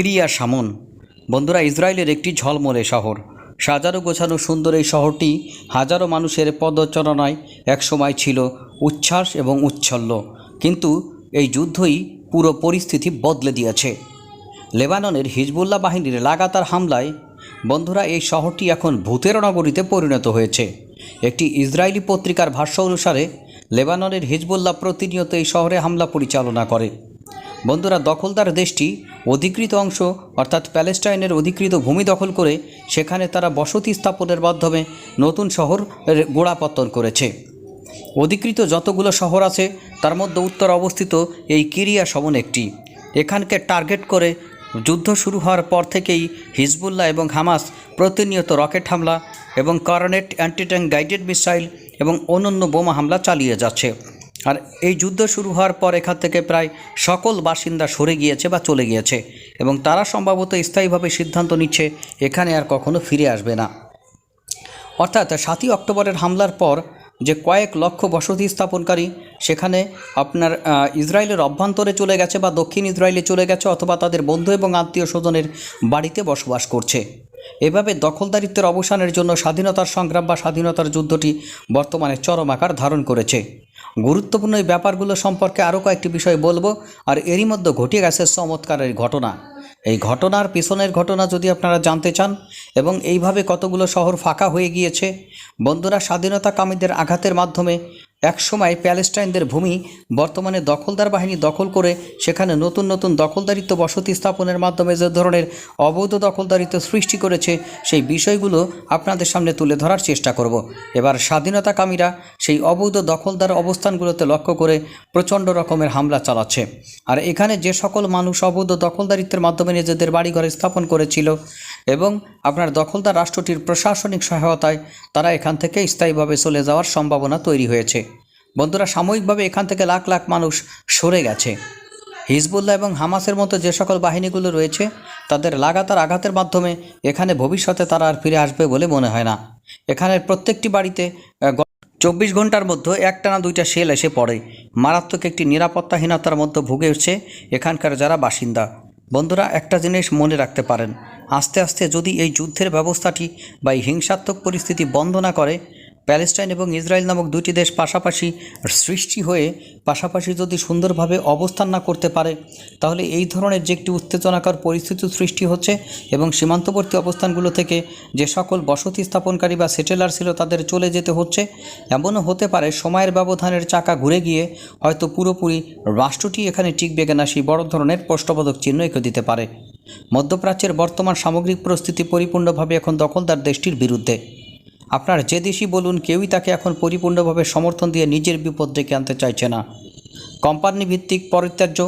ক্রিয়া সামন। বন্ধুরা, ইসরায়েলের একটি ঝলমলে শহর। সাজানো গোছানো সুন্দর এই শহরটি হাজারো মানুষের পদচারণায় একসময় ছিল উচ্ছ্বাস এবং উচ্ছল্য কিন্তু এই যুদ্ধই পুরো পরিস্থিতি বদলে দিয়েছে। লেবাননের হিজবুল্লাহ বাহিনীর লাগাতার হামলায় বন্ধুরা, এই শহরটি এখন ভূতের নগরীতে পরিণত হয়েছে। একটি ইসরায়েলি পত্রিকার ভাষ্য অনুসারে, লেবাননের হিজবুল্লাহ প্রতিনিয়ত এই শহরে হামলা পরিচালনা করে। বন্ধুরা, দখলদার দেশটি অধিকৃত অংশ, অর্থাৎ প্যালেস্টাইনের অধিকৃত ভূমি দখল করে সেখানে তারা বসতি স্থাপনের মাধ্যমে নতুন শহর গোড়াপত্তন করেছে। অধিকৃত যতগুলো শহর আছে, তার মধ্যে উত্তর অবস্থিত এই কিরিয়া সমন একটি। এখানকে টার্গেট করে যুদ্ধ শুরু হওয়ার পর থেকেই হিজবুল্লাহ এবং হামাস প্রতিনিয়ত রকেট হামলা এবং করনেট অ্যান্টিট্যাঙ্ক গাইডেড মিসাইল এবং অন্যান্য বোমা হামলা চালিয়ে যাচ্ছে। আর এই যুদ্ধ শুরু হওয়ার পর এখান থেকে প্রায় সকল বাসিন্দা সরে গিয়েছে বা চলে গিয়েছে এবং তারা সম্ভবত স্থায়ীভাবে সিদ্ধান্ত নিচ্ছে এখানে আর কখনো ফিরে আসবে না। অর্থাৎ সাতই অক্টোবরের হামলার পর যে কয়েক লক্ষ বসতি স্থাপনকারী সেখানে আপনার ইসরায়েলের অভ্যন্তরে চলে গেছে বা দক্ষিণ ইসরায়েলে চলে গেছে অথবা তাদের বন্ধু এবং আত্মীয় স্বজনের বাড়িতে বসবাস করছে। এভাবে দখলদারিত্বের অবসানের জন্য স্বাধীনতার সংগ্রাম বা স্বাধীনতার যুদ্ধটি বর্তমানে চরম আকার ধারণ করেছে। গুরুত্বপূর্ণ এই ব্যাপারগুলো সম্পর্কে আরও কয়েকটি বিষয় বলব, আর এরই মধ্যে ঘটে গেছে চমৎকারের ঘটনা। এই ঘটনার পিছনের ঘটনা যদি আপনারা জানতে চান, এবং এইভাবে কতগুলো শহর ফাঁকা হয়ে গিয়েছে, বন্ধুরা স্বাধীনতা কামীদের আঘাতের মাধ্যমে একসময় প্যালেস্টাইনদের ভূমি বর্তমানে দখলদার বাহিনী দখল করে সেখানে নতুন নতুন দখলদারিত্ব বসতি স্থাপনের মাধ্যমে যে ধরনের অবৈধ দখলদারিত্ব সৃষ্টি করেছে, সেই বিষয়গুলো আপনাদের সামনে তুলে ধরার চেষ্টা করব। এবার স্বাধীনতাকামীরা সেই অবৈধ দখলদার অবস্থানগুলোতে লক্ষ্য করে প্রচণ্ড রকমের হামলা চালাচ্ছে। আর এখানে যে সকল মানুষ অবৈধ দখলদারিত্বের মাধ্যমে নিজেদের বাড়িঘর স্থাপন করেছিল এবং আপনার দখলদার রাষ্ট্রটির প্রশাসনিক সহায়তায় তারা এখান থেকে স্থায়ীভাবে চলে যাওয়ার সম্ভাবনা তৈরি হয়েছে। বন্ধুরা, সাময়িকভাবে এখান থেকে লাখ লাখ মানুষ সরে গেছে। হিজবুল্লাহ এবং হামাসের মতো যে সকল বাহিনীগুলো রয়েছে, তাদের লাগাতার আঘাতের মাধ্যমে এখানে ভবিষ্যতে তারা আর ফিরে আসবে বলে মনে হয় না। এখানের প্রত্যেকটি বাড়িতে চব্বিশ ঘণ্টার মধ্যে একটা না দুইটা সেল এসে পড়ে। মারাত্মক একটি নিরাপত্তাহীনতার মধ্যে ভুগে উঠছে এখানকার যারা বাসিন্দা। বন্ধুরা, একটা জিনিস মনে রাখতে পারেন। আস্তে আস্তে যদি এই যুদ্ধের ব্যবস্থাটি বা এই হিংসাত্মক পরিস্থিতি বন্ধ না করে প্যালেস্টাইন এবং ইসরায়েল নামক দুটি দেশ পাশাপাশি সৃষ্টি হয়ে পাশাপাশি যদি সুন্দরভাবে অবস্থান না করতে পারে, তাহলে এই ধরনের যে একটি উত্তেজনাকর পরিস্থিতি সৃষ্টি হচ্ছে এবং সীমান্তবর্তী অবস্থানগুলো থেকে যে সকল বসতি স্থাপনকারী বা সেটেলার ছিল তাদের চলে যেতে হচ্ছে। এমনও হতে পারে সময়ের ব্যবধানের চাকা ঘুরে গিয়ে হয়তো পুরোপুরি রাষ্ট্রটি এখানে টিকবে কিনা সেই বড় ধরনের প্রশ্নবোধক চিহ্ন এঁকে দিতে পারে। মধ্যপ্রাচ্যের বর্তমান সামগ্রিক পরিস্থিতি পরিপূর্ণভাবে এখন দখলদার দেশটির বিরুদ্ধে। আপনার যে দেশই বলুন, কেউই তাকে এখন পরিপূর্ণভাবে সমর্থন দিয়ে নিজের বিপদ ডেকে আনতে চাইছে না। কোম্পানি ভিত্তিক পরিত্যাজ্য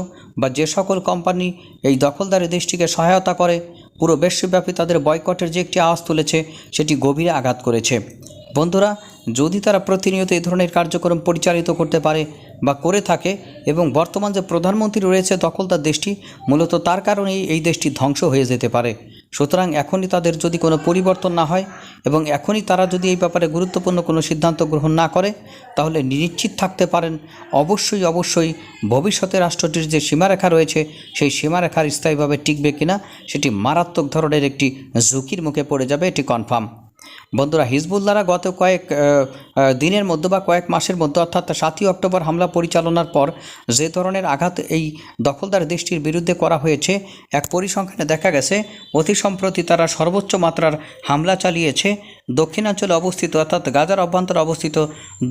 বা যে সকল কোম্পানি এই দখলদারি দেশটিকে সহায়তা করে, পুরো বিশ্বব্যাপী তাদের বয়কটের যে একটি আওয়াজ তুলেছে, সেটি গভীরে আঘাত করেছে। বন্ধুরা, যদি তারা প্রতিনিয়ত এই ধরনের কার্যক্রম পরিচালিত করতে পারে বা করে থাকে এবং বর্তমান যে প্রধানমন্ত্রী রয়েছে দখলদার দেশটি, মূলত তার কারণেই এই দেশটি ধ্বংস হয়ে যেতে পারে। সুতরাং এখনই তাদের যদি কোনো পরিবর্তন না হয় এবং এখনই তারা যদি এই ব্যাপারে গুরুত্বপূর্ণ কোনো সিদ্ধান্ত গ্রহণ না করে, তাহলে নিশ্চিত থাকতে পারেন, অবশ্যই অবশ্যই ভবিষ্যতে রাষ্ট্রটির যে সীমারেখা রয়েছে, সেই সীমারেখার স্থায়ীভাবে টিকবে কিনা, সেটি মারাত্মক ধরনের একটি ঝুঁকির মুখে পড়ে যাবে, এটি কনফার্ম। বন্ধুরা, হিজবুল্লাহরা গত কয়েক দিনের মধ্যে বা কয়েক মাসের মধ্যে, অর্থাৎ সাতই অক্টোবর হামলা পরিচালনার পর যে ধরনের আঘাত এই দখলদার দেশটির বিরুদ্ধে করা হয়েছে, এক পরিসংখ্যানে দেখা গেছে, অতি সম্প্রতি তারা সর্বোচ্চ মাত্রার হামলা চালিয়েছে। দক্ষিণাঞ্চলে অবস্থিত, অর্থাৎ গাজার অভ্যন্তরে অবস্থিত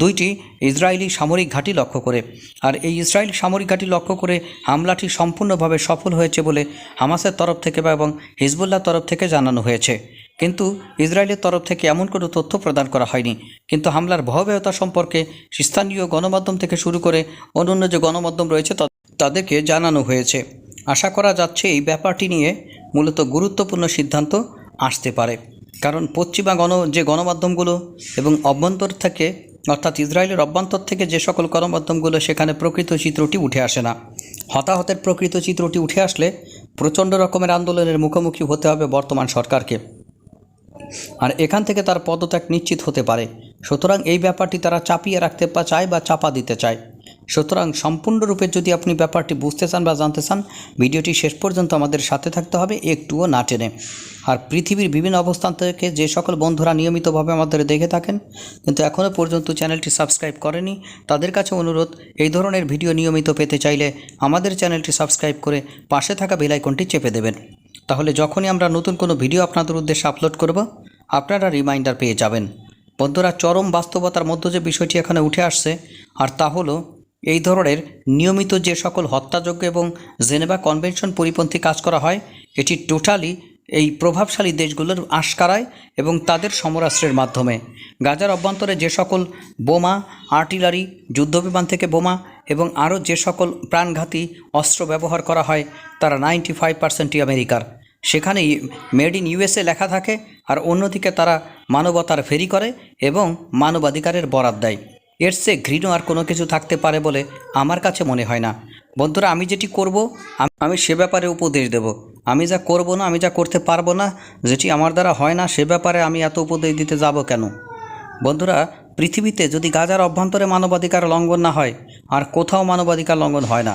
দুইটি ইসরায়েলি সামরিক ঘাঁটি লক্ষ্য করে। আর এই ইসরায়েল সামরিক ঘাঁটি লক্ষ্য করে হামলাটি সম্পূর্ণভাবে সফল হয়েছে বলে হামাসের তরফ থেকে বা এবং হিজবুল্লাহ তরফ থেকে জানানো হয়েছে। কিন্তু ইসরায়েলের তরফ থেকে এমন কোনো তথ্য প্রদান করা হয়নি। কিন্তু হামলার ভয়াবহতা সম্পর্কে স্থানীয় গণমাধ্যম থেকে শুরু করে অন্যান্য যে গণমাধ্যম রয়েছে তাদেরকে জানানো হয়েছে। আশা করা যাচ্ছে এই ব্যাপারটি নিয়ে মূলত গুরুত্বপূর্ণ সিদ্ধান্ত আসতে পারে। কারণ পশ্চিমা গণ যে গণমাধ্যমগুলো এবং অভ্যন্তর থেকে, অর্থাৎ ইসরায়েলের অভ্যন্তর থেকে যে সকল গণমাধ্যমগুলো সেখানে প্রকৃত চিত্রটি উঠে আসে না। হতাহতের প্রকৃত চিত্রটি উঠে আসলে প্রচণ্ড রকমের আন্দোলনের মুখোমুখি হতে হবে বর্তমান সরকারকে। আর এখান থেকে তার পদত্যাগ নিশ্চিত হতে পারে। সুতরাং এই ব্যাপারটি তারা চাপিয়ে রাখতে চায় বা চাপা দিতে চায়। সুতরাং সম্পূর্ণরূপে যদি আপনি ব্যাপারটি বুঝতে চান বা জানতে চান, ভিডিওটি শেষ পর্যন্ত আমাদের সাথে থাকতে হবে, একটুও না টেনে। আর পৃথিবীর বিভিন্ন অবস্থান থেকে যে সকল বন্ধুরা নিয়মিতভাবে আমাদের দেখে থাকেন, কিন্তু এখনও পর্যন্ত চ্যানেলটি সাবস্ক্রাইব করেনি, তাদের কাছে অনুরোধ, এই ধরনের ভিডিও নিয়মিত পেতে চাইলে আমাদের চ্যানেলটি সাবস্ক্রাইব করে পাশে থাকা বেলাইকনটি চেপে দেবেন। তাহলে যখনই আমরা নতুন কোনো ভিডিও আপনাদের উদ্দেশ্যে আপলোড করব আপনারা রিমাইন্ডার পেয়ে যাবেন। বন্ধুরা, চরম বাস্তবতার মধ্যে যে বিষয়টি এখানে উঠে আসছে। আর তা হলো, এই ধরনের নিয়মিত যে সকল হত্যাযোগ্য এবং জেনেভা কনভেনশন পরিপন্থী কাজ করা হয়, এটি টোটালি এই প্রভাবশালী দেশগুলোর আশকারায় এবং তাদের সমরাস্ত্রের মাধ্যমে। গাজার অভ্যন্তরে যে সকল বোমা, আর্টিলারি, যুদ্ধবিমান থেকে বোমা এবং আরও যে সকল প্রাণঘাতী অস্ত্র ব্যবহার করা হয়, তারা নাইনটি ফাইভ পার্সেন্টই আমেরিকার। সেখানে মেড ইন ইউএসএ লেখা থাকে আর অন্যদিকে তারা মানবতার ফেরি করে এবং মানবাধিকারের বরাদ দেয়। এর সে ঘৃণ আর কোনো কিছু থাকতে পারে বলে আমার কাছে মনে হয় না। বন্ধুরা, আমি যেটি করব আমি সে ব্যাপারে উপদেশ দেব। আমি যা করব না, আমি যা করতে পারব না, যেটি আমার দ্বারা হয় না, সে ব্যাপারে আমি এত উপদেশ দিতে যাব কেন? বন্ধুরা, পৃথিবীতে যদি গাজার অভ্যন্তরে মানবাধিকার লঙ্ঘন না হয়, আর কোথাও মানবাধিকার লঙ্ঘন হয় না।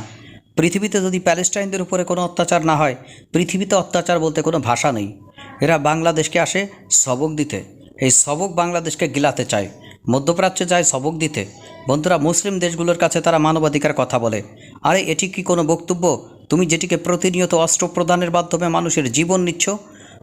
পৃথিবীতে যদি প্যালেস্টাইনদের উপরে কোনো অত্যাচার না হয়, পৃথিবীতে অত্যাচার বলতে কোনো ভাষা নেই। এরা বাংলাদেশকে আসে সবক দিতে। এই সবক বাংলাদেশকে গিলাতে চায়। মধ্যপ্রাচ্যে যায় সবক দিতে। বন্ধুরা, মুসলিম দেশগুলোর কাছে তারা মানবাধিকার কথা বলে। আরে, এটি কি কোনো বক্তব্য? তুমি যেটিকে প্রতিনিয়ত অস্ত্র প্রদানের মাধ্যমে মানুষের জীবন নিচ্ছ,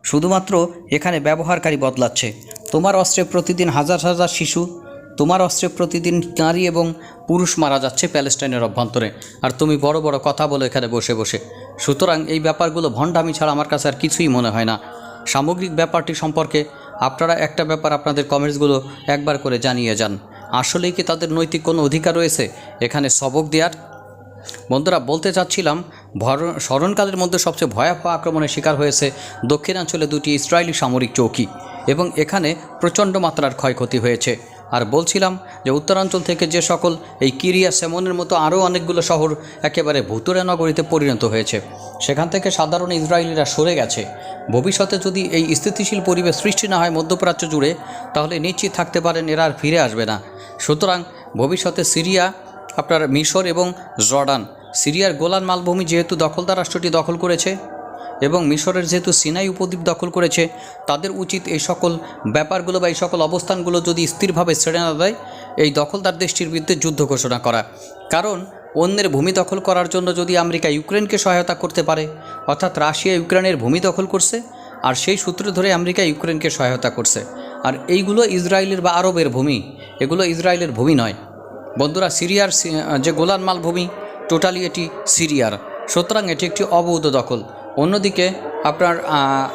শুধুমাত্র এখানে ব্যবহারকারী বদলাচ্ছে। তোমার অস্ত্রে প্রতিদিন হাজার হাজার শিশু তোমার অস্ত্রে প্রতিদিন নারী এবং পুরুষ মারা যাচ্ছে প্যালেস্টাইনের অভ্যন্তরে। আর তুমি বড় বড় কথা বলো এখানে বসে বসে। সুতরাং এই ব্যাপারগুলো ভণ্ডামি ছাড়া আমার কাছে আর কিছুই মনে হয় না। সামগ্রিক ব্যাপারটি সম্পর্কে আপনারা একটা ব্যাপার আপনাদের কমেন্টসগুলো একবার করে জানিয়ে যান। আসলেই কি তাদের নৈতিক কোনো অধিকার রয়েছে? এখানে সবক দেওয়ার বন্ধুরা, বলতে চাচ্ছিলাম, ভর- স্মরণকালের মধ্যে সবচেয়ে ভয়াবহ আক্রমণের শিকার হয়েছে দক্ষিণাঞ্চলে দুটি ইসরায়েলি সামরিক চৌকি এবং এখানে প্রচণ্ড মাত্রার ক্ষয়ক্ষতি হয়েছে। আর বলছিলাম যে উত্তরাঞ্চল থেকে যে সকল এই কিরিয়া সেমনের মতো আরও অনেকগুলো শহর একেবারে ভুতুরে নগরীতে পরিণত হয়েছে, সেখান থেকে সাধারণ ইসরায়েলিরা সরে গেছে। ভবিষ্যতে যদি এই স্থিতিশীল পরিবেশ সৃষ্টি না হয় মধ্যপ্রাচ্য জুড়ে, তাহলে নিশ্চিত থাকতে পারেন এরা আর ফিরে আসবে না। সুতরাং ভবিষ্যতে সিরিয়া, আপনার মিশর এবং জর্ডান, সিরিয়ার গোলান মালভূমি যেহেতু দখলদার রাষ্ট্রটি দখল করেছে এবং মিশরের যেহেতু সিনাই উপদ্বীপ দখল করেছে, তাদের উচিত এই সকল ব্যাপারগুলো বা এই সকল অবস্থানগুলো যদি স্থিরভাবে ছেড়ে না দেয়, এই দখলদার দেশটির বিরুদ্ধে যুদ্ধ ঘোষণা করা। কারণ অন্যের ভূমি দখল করার জন্য যদি আমেরিকা ইউক্রেনকে সহায়তা করতে পারে, অর্থাৎ রাশিয়া ইউক্রেনের ভূমি দখল করছে, আর সেই সূত্র ধরে আমেরিকা ইউক্রেনকে সহায়তা করছে। আর এইগুলো ইসরায়েলের বা আরবের ভূমি, এগুলো ইসরায়েলের ভূমি নয়। বন্ধুরা, সিরিয়ার যে গোলান মালভূমি, টোটালি এটি সিরিয়ার। সুতরাং এটি একটি অবৈধ দখল। অন্যদিকে আপনার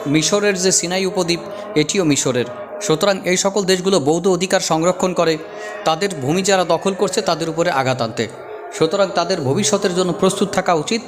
মিশরের যে সিনাই উপদ্বীপ, এটিও মিশরের। সুতরাং এই সকল দেশগুলো বৌদ্ধ অধিকার সংরক্ষণ করে, তাদের ভূমি যারা দখল করছে তাদের উপরে আঘাত আনতে। সুতরাং তাদের ভবিষ্যতের জন্য প্রস্তুত থাকা উচিত।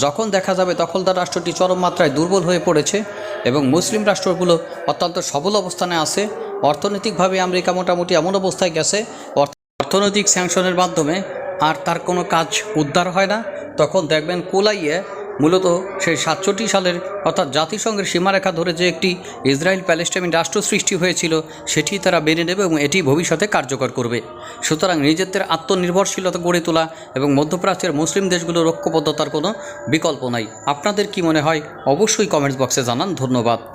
যখন দেখা যাবে দখলদার রাষ্ট্রটি চরম মাত্রায় দুর্বল হয়ে পড়েছে এবং মুসলিম রাষ্ট্রগুলো অত্যন্ত সবল অবস্থানে আছে, অর্থনৈতিকভাবে আমেরিকা মোটামুটি এমন অবস্থায় গেছে, অর্থ- অর্থনৈতিক স্যাংশনের মাধ্যমে আর তার কোনো কাজ উদ্ধার হয় না। তখন দেখবেন কোলাইয়ে মূলত সেই সাতষট্টি সালের অর্থাৎ জাতিসংঘের সীমারেখা ধরে যে একটি ইসরায়েল প্যালেস্টাইন রাষ্ট্র সৃষ্টি হয়েছিল, সেটি তারা মেনে নেবে এবং এটি ভবিষ্যতে কার্যকর করবে। সুতরাং নিজেদের আত্মনির্ভরশীলতা গড়ে তোলা এবং মধ্যপ্রাচ্যের মুসলিম দেশগুলোর ঐক্যবদ্ধতার কোনো বিকল্প নাই। আপনাদের কি মনে হয়? অবশ্যই কমেন্টস বক্সে জানান। ধন্যবাদ।